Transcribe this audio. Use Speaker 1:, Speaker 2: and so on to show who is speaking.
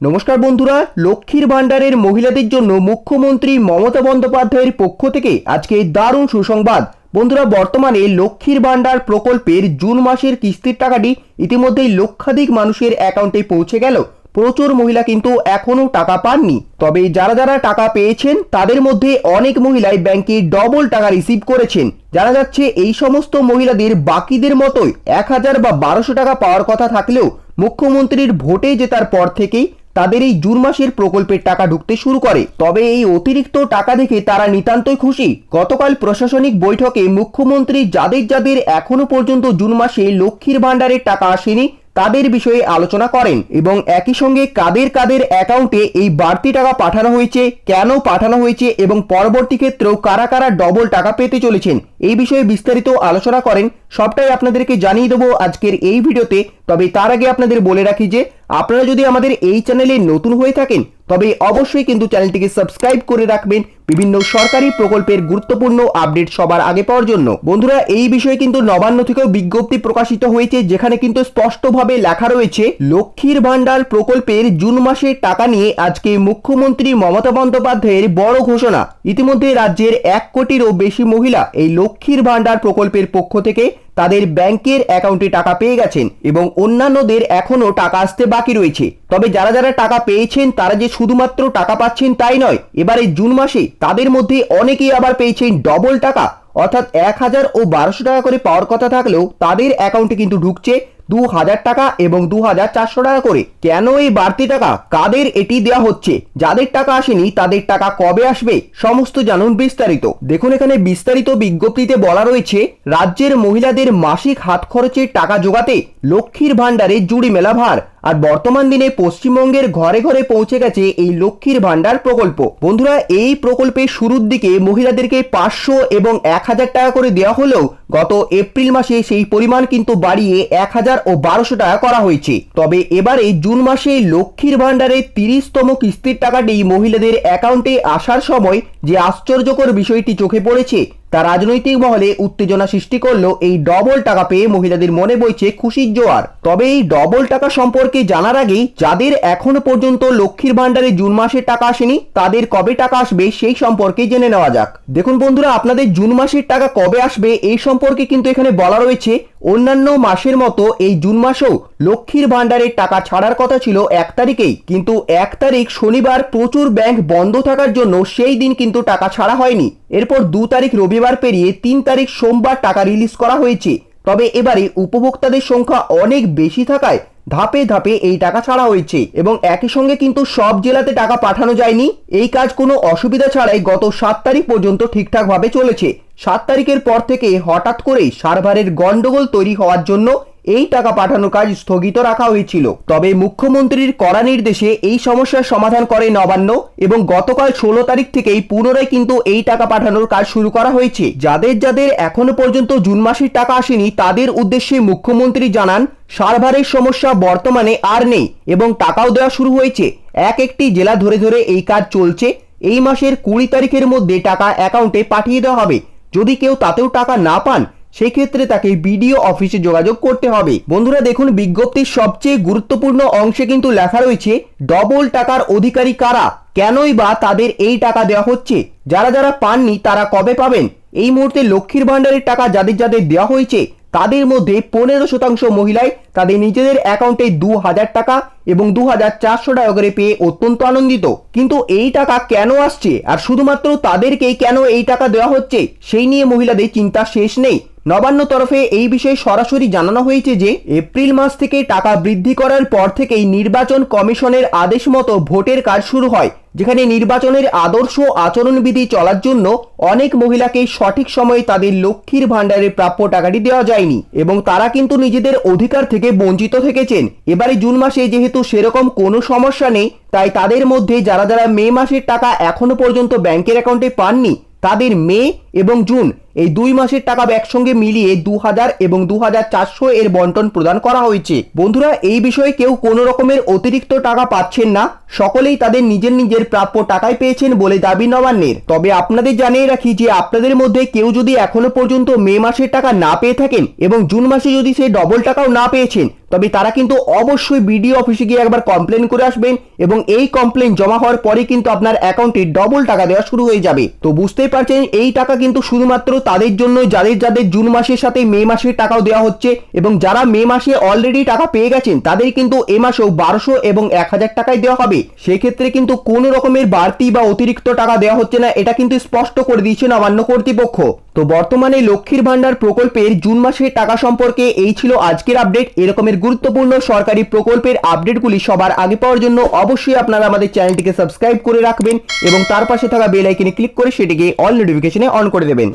Speaker 1: নমস্কার বন্ধুরা, লক্ষ্মীর ভাণ্ডারের মহিলাদের জন্য মুখ্যমন্ত্রী মমতা বন্দ্যোপাধ্যায়ের পক্ষ থেকে আজকে দারুণ সুসংবাদ। বন্ধুরা, বর্তমানে লক্ষ্মীর ভাণ্ডার প্রকল্পের জুন মাসের কিস্তির টাকাটি ইতিমধ্যেই লক্ষাধিক মানুষের অ্যাকাউন্টে পৌঁছে গেল। প্রচুর মহিলা কিন্তু এখনও টাকা পাননি। তবে যারা যারা টাকা পেয়েছেন, তাদের মধ্যে অনেক মহিলাই ব্যাংকে ডবল টাকা রিসিভ করেছেন। জানা যাচ্ছে, এই সমস্ত মহিলাদের বাকিদের মতোই এক হাজার বা বারোশো টাকা পাওয়ার কথা থাকলেও মুখ্যমন্ত্রীর ভোটে জেতার পর থেকেই তাদের এই জুন মাসের প্রকল্পের টাকা ঢুকতে শুরু করে। তবে এই অতিরিক্ত টাকা দেখে তারা নিতান্তই খুশি। গতকাল প্রশাসনিক বৈঠকে মুখ্যমন্ত্রী যাদের যাদের এখনও পর্যন্ত জুন মাসে লক্ষ্মীর ভাণ্ডারের টাকা আসেনি তাদের বিষয়ে আলোচনা করেন এবং একই সঙ্গে কাদের কাদের অ্যাকাউন্টে এই বাড়তি টাকা পাঠানো হয়েছে, কেন পাঠানো হয়েছে এবং পরবর্তী ক্ষেত্রেও কারা কারা ডবল টাকা পেতে চলেছেন, এই বিষয়ে বিস্তারিত আলোচনা করেন। সবটাই আপনাদেরকে জানিয়ে দেবো আজকের এই ভিডিওতে। তবে তার আগে আপনাদের বলে রাখি যে, আপনারা যদি আমাদের এই চ্যানেলে নতুন হয়ে থাকেন, তবে অবশ্যই কিন্তু চ্যানেলটিকে সাবস্ক্রাইব করে রাখবেন। বিভিন্ন সরকারি প্রকল্পের গুরুত্বপূর্ণ আপডেট সবার আগে পাওয়ার জন্য। বন্ধুরা, এই বিষয়ে কিন্তু নবান্ন থেকেও বিজ্ঞপ্তি প্রকাশিত হয়েছে, যেখানে কিন্তু স্পষ্টভাবে লেখা রয়েছে, লক্ষ্মীর ভাণ্ডার প্রকল্পের জুন মাসের টাকা নিয়ে আজকে মুখ্যমন্ত্রী মমতা বন্দ্যোপাধ্যায়ের বড় ঘোষণা। ইতিমধ্যে রাজ্যের এক কোটিরও বেশি মহিলা এই লক্ষ্মীর ভাণ্ডার প্রকল্পের পক্ষ থেকে তাদের ব্যাংকের অ্যাকাউন্টে টাকা পেয়ে গেছেন এবং অন্যান্যদের এখনও টাকা আসতে বাকি রয়েছে। তবে যারা যারা টাকা পেয়েছেন, তারা যে শুধুমাত্র টাকা পাচ্ছেন তাই নয়, এবারে জুন মাসে তাদের মধ্যে অনেকেই আবার পেয়েছেন ডবল টাকা। অর্থাৎ এক হাজার ও বারোশো টাকা করে পাওয়ার কথা থাকলেও তাদের অ্যাকাউন্টে কিন্তু ঢুকছে দু হাজার টাকা এবং দু হাজার চারশো টাকা করে। কেন এই বাড়তি টাকা? কাদের এটি দেওয়া হচ্ছে? যাদের টাকা আসেনি, তাদের টাকা কবে আসবে? সমস্ত জানুন বিস্তারিত। দেখুন এখানে বিস্তারিত বিজ্ঞপ্তিতে বলা রয়েছে, রাজ্যের মহিলাদের মাসিক হাত খরচের টাকা জোগাতে লক্ষ্মীর ভাণ্ডারে জুড়ি মেলা ভার। আর বর্তমান দিনে পশ্চিমবঙ্গের ঘরে ঘরে পৌঁছে গেছে এই লক্ষ্মীর ভাণ্ডার প্রকল্প। বন্ধুরা, এই প্রকল্পের শুরুর দিকে মহিলাদেরকে পাঁচশো এবং এক হাজার টাকা করে দেওয়া হলেও গত এপ্রিল মাসে সেই পরিমাণ কিন্তু বাড়িয়ে এক হাজার ও বারোশো টাকা করা হয়েছে। তবে এবারে জুন মাসে লক্ষ্মীর ভাণ্ডারের তিরিশতম কিস্তির টাকাটি মহিলাদের অ্যাকাউন্টে আসার সময় যে আশ্চর্যকর বিষয়টি চোখে পড়েছে তা রাজনৈতিক মহলে উত্তেজনা সৃষ্টি করল এই ডবল টাকা পেয়ে মহিলাদের মনে বইছে খুশির জোয়ার। তবে এই ডবল টাকা সম্পর্কে জানার আগেই যাদের এখনও পর্যন্ত লক্ষ্মীর ভাণ্ডারে জুন মাসের টাকা আসেনি, তাদের কবে টাকা আসবে সেই সম্পর্কে জেনে নেওয়া যাক। দেখুন বন্ধুরা, আপনাদের জুন মাসের টাকা কবে আসবে এই সম্পর্কে কিন্তু এখানে বলা রয়েছে অন্যান্য মাসের মতো এই জুন মাসেও লক্ষ্মীর ভাণ্ডারের টাকা ছাড়ার কথা ছিল এক তারিখেই। কিন্তু এক তারিখ শনিবার প্রচুর ব্যাংক বন্ধ থাকার জন্য সেই দিন কিন্তু টাকা ছাড়া হয়নি। এরপর দু তারিখ রবিবার পেরিয়ে তিন তারিখ সোমবার টাকা রিলিজ করা হয়েছে। তবে এবারে উপভোক্তাদের সংখ্যা অনেক বেশি থাকায় ধাপে ধাপে এই টাকা ছাড়া হয়েছে এবং একই সঙ্গে কিন্তু সব জেলাতে টাকা পাঠানো যায়নি। এই কাজ কোনো অসুবিধা ছাড়াই গত সাত তারিখ পর্যন্ত ঠিকঠাকভাবে চলেছে। সাত তারিখের পর থেকে হঠাৎ করেই সার্ভারের গন্ডগোল তৈরি হওয়ার জন্য এই টাকা পাঠানোর কাজ স্থগিত রাখা হয়েছিল। তবে মুখ্যমন্ত্রীর কড়া নির্দেশে এই সমস্যার সমাধান করে নবান্ন এবং গতকাল ষোলো তারিখ থেকেই পুনরায় কিন্তু এই টাকা পাঠানোর কাজ শুরু করা হয়েছে। যাদের যাদের এখনও পর্যন্ত জুন মাসের টাকা আসেনি, তাদের উদ্দেশ্যে মুখ্যমন্ত্রী জানান, সার্ভারের সমস্যা বর্তমানে আর নেই এবং টাকাও দেওয়া শুরু হয়েছে। এক একটি জেলা ধরে ধরে এই কাজ চলছে। এই মাসের কুড়ি তারিখের মধ্যে টাকা অ্যাকাউন্টে পাঠিয়ে দেওয়া হবে। যদি কেউ তাতেও টাকা না পান, সেক্ষেত্রে তাকে বিডিও অফিসে যোগাযোগ করতে হবে। বন্ধুরা, দেখুন, বিজ্ঞপ্তির সবচেয়ে গুরুত্বপূর্ণ অংশে কিন্তু লেখা রয়েছে, ডবল টাকার অধিকারী কারা? কেনই বা তাদের এই টাকা দেওয়া হচ্ছে? যারা যারা পাননি, তারা কবে পাবেন? এই মুহূর্তে লক্ষ্মীর ভাণ্ডারের টাকা যাদের যাদের দেওয়া হয়েছে তাদের মধ্যে পনেরো শতাংশ মহিলাই তাদের নিজেদের অ্যাকাউন্টে দু হাজার টাকা এবং দু হাজার চারশো টাকা করে পেয়ে অত্যন্ত আনন্দিত। কিন্তু এই টাকা কেন আসছে? আর শুধুমাত্র তাদেরকেই কেন এই টাকা দেওয়া হচ্ছে? সেই নিয়ে মহিলাদের চিন্তা শেষ নেই। নবান্ন তরফে এই বিষয়ে সরাসরি জানানো হয়েছে যে, এপ্রিল মাস থেকে টাকা বৃদ্ধি করার পর থেকেই নির্বাচন কমিশনের আদেশ মতো ভোটের কাজ শুরু হয়। যেখানে নির্বাচনের আদর্শ আচরণবিধি চলার জন্য অনেক মহিলাকে সঠিক সময়ে তাদের লক্ষ্মীর ভাণ্ডারে প্রাপ্য টাকাটি দেওয়া যায়নি এবং তারা কিন্তু নিজেদের অধিকার থেকে বঞ্চিত থেকেছেন। এবারে জুন মাসে যেহেতু সেরকম কোনো সমস্যা নেই, তাই তাদের মধ্যে যারা যারা মে মাসের টাকা এখনও পর্যন্ত ব্যাংকের অ্যাকাউন্টে পাননি তাদের মে এবং জুন এই দুই মাসের টাকা একসঙ্গে মিলিয়ে দু হাজার এবং দু হাজার চারশো এর বন্টন প্রদান করা হয়েছে। বন্ধুরা, এই বিষয়ে কেউ কোনো রকমের অতিরিক্ত টাকা পাচ্ছেন না। সকলেই তাদের নিজের নিজের প্রাপ্য টাকায় পেয়েছেন বলে দাবি নবান্নের। তবে আপনাদের জানিয়ে রাখি যে আপনাদের মধ্যে কেউ যদি এখনও পর্যন্ত মে মাসের টাকা না পেয়ে থাকেন এবং জুন মাসে যদি সে ডবল টাকাও না পেয়েছেন তবে তারা কিন্তু অবশ্যই বিডিও অফিসে গিয়ে একবার কমপ্লেন করে আসবেন এবং এই কমপ্লেন জমা হওয়ার পরে কিন্তু আপনার অ্যাকাউন্টে ডবল টাকা দেওয়া শুরু হয়ে যাবে। তো বুঝতেই পারছেন, এই টাকা কিন্তু শুধুমাত্র তাদের জন্য যাদের যাদের জুন মাসের সাথে মে মাসের টাকাও দেওয়া হচ্ছে এবং যারা মে মাসে অলরেডি টাকা পেয়ে গেছেন, তাদের কিন্তু এ মাসেও বারোশো এবং এক হাজার টাকায় দেওয়া হবে। সেক্ষেত্রে কিন্তু কোনো রকমের বাড়তি বা অতিরিক্ত টাকা দেওয়া হচ্ছে না, এটা কিন্তু স্পষ্ট করে দিয়েছে নবান্ন কর্তৃপক্ষ। তো বর্তমানে লক্ষ্মীর ভান্ডার প্রকল্পের জুন মাসের টাকা সম্পর্কে এই ছিল আজকের আপডেট। এরকমের গুরুত্বপূর্ণ সরকারি প্রকল্পের আপডেটগুলি সবার আগে পাওয়ার জন্য অবশ্যই আপনারা আমাদের চ্যানেলটিকে সাবস্ক্রাইব করে রাখবেন এবং তার পাশে থাকা বেল আইকনে ক্লিক করে সেটিকে অল নোটিফিকেশনে অন করে দেবেন।